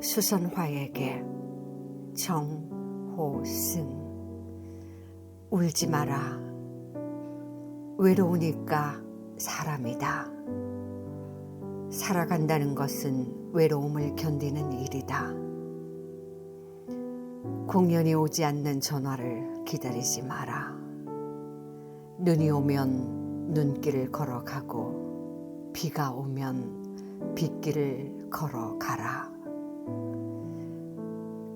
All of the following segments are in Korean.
수선화에게 정호승. 울지 마라. 외로우니까 사람이다. 살아간다는 것은 외로움을 견디는 일이다. 공연이 오지 않는 전화를 기다리지 마라. 눈이 오면 눈길을 걸어가고 비가 오면 빗길을 걸어가라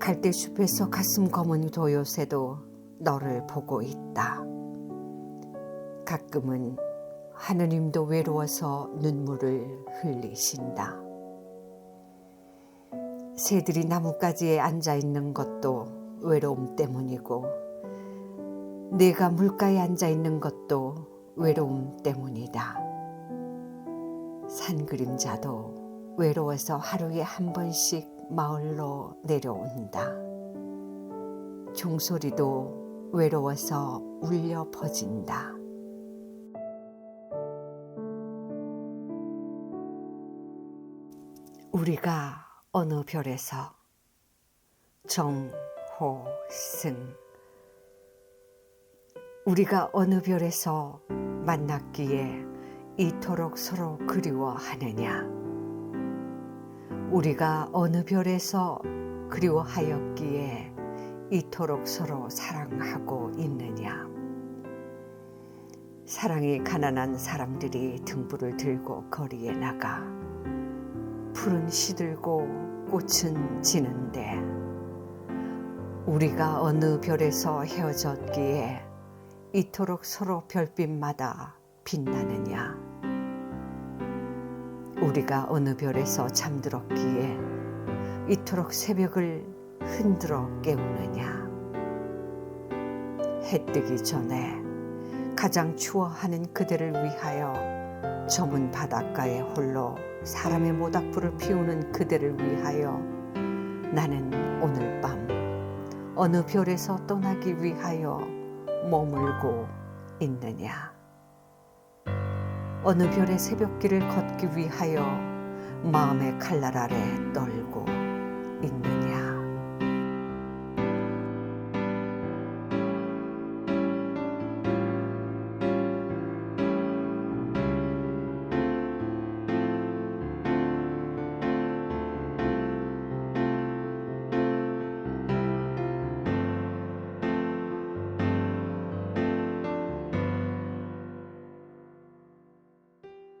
갈대숲에서 가슴 검은 도요새도 너를 보고 있다. 가끔은 하느님도 외로워서 눈물을 흘리신다. 새들이 나뭇가지에 앉아 있는 것도 외로움 때문이고, 내가 물가에 앉아 있는 것도 외로움 때문이다. 산 그림자도 외로워서 하루에 한 번씩 마을로 내려온다. 종소리도 외로워서 울려 퍼진다. 우리가 어느 별에서 정호승 우리가 어느 별에서 만났기에 이토록 서로 그리워하느냐 우리가 어느 별에서 그리워하였기에 이토록 서로 사랑하고 있느냐? 사랑이 가난한 사람들이 등불을 들고 거리에 나가 풀은 시들고 꽃은 지는데 우리가 어느 별에서 헤어졌기에 이토록 서로 별빛마다 빛나느냐 우리가 어느 별에서 잠들었기에 이토록 새벽을 흔들어 깨우느냐? 해 뜨기 전에 가장 추워하는 그대를 위하여 저문 바닷가에 홀로 사람의 모닥불을 피우는 그대를 위하여 나는 오늘 밤 어느 별에서 떠나기 위하여 머물고 있느냐 어느 별의 새벽길을 걷기 위하여 마음의 칼날 아래 떨고 있는